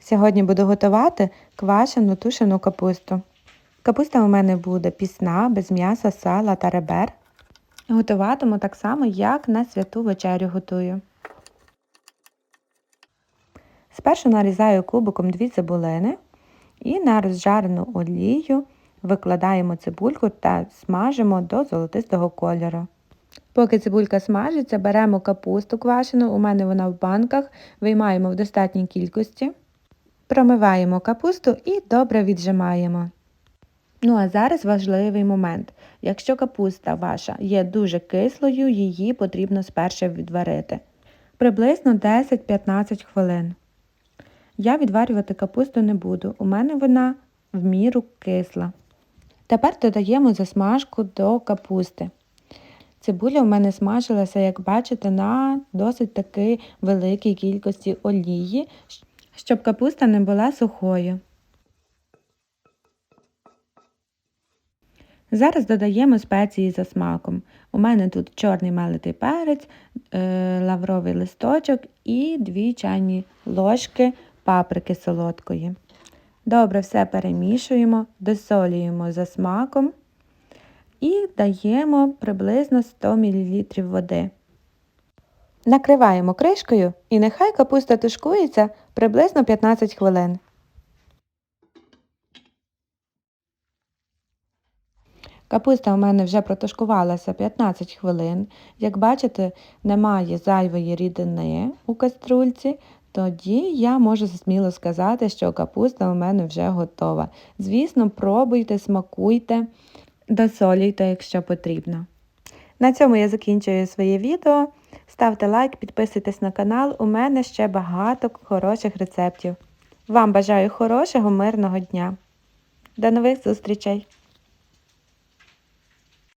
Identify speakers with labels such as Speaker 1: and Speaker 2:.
Speaker 1: Сьогодні буду готувати квашену тушену капусту. Капуста у мене буде пісна, без м'яса, сала та ребер. Готуватиму так само, як на святу вечерю готую. Спершу нарізаю кубиком дві цибулини і на розжарену олію викладаємо цибульку та смажимо до золотистого кольору. Поки цибулька смажиться, беремо капусту квашену, у мене вона в банках, виймаємо в достатній кількості, промиваємо капусту і добре віджимаємо. Ну а зараз важливий момент. Якщо капуста ваша є дуже кислою, її потрібно спершу відварити. Приблизно 10-15 хвилин. Я відварювати капусту не буду, у мене вона в міру кисла. Тепер додаємо засмажку до капусти. Цибуля в мене смажилася, як бачите, на досить таки великій кількості олії, щоб капуста не була сухою. Зараз додаємо спеції за смаком. У мене тут чорний мелитий перець, е, лавровий листочок і 2 чайні ложки паприки солодкої. Добре все перемішуємо, досолюємо за смаком і даємо приблизно 100 мл води. Накриваємо кришкою і нехай капуста тушкується приблизно 15 хвилин. Капуста у мене вже протушкувалася 15 хвилин. Як бачите, немає зайвої рідини у каструльці, тоді я можу сміло сказати, що капуста у мене вже готова. Звісно, пробуйте, смакуйте, досолюйте, якщо потрібно. На цьому я закінчую своє відео. Ставте лайк, підписуйтесь на канал, у мене ще багато хороших рецептів. Вам бажаю хорошого, мирного дня. До нових зустрічей!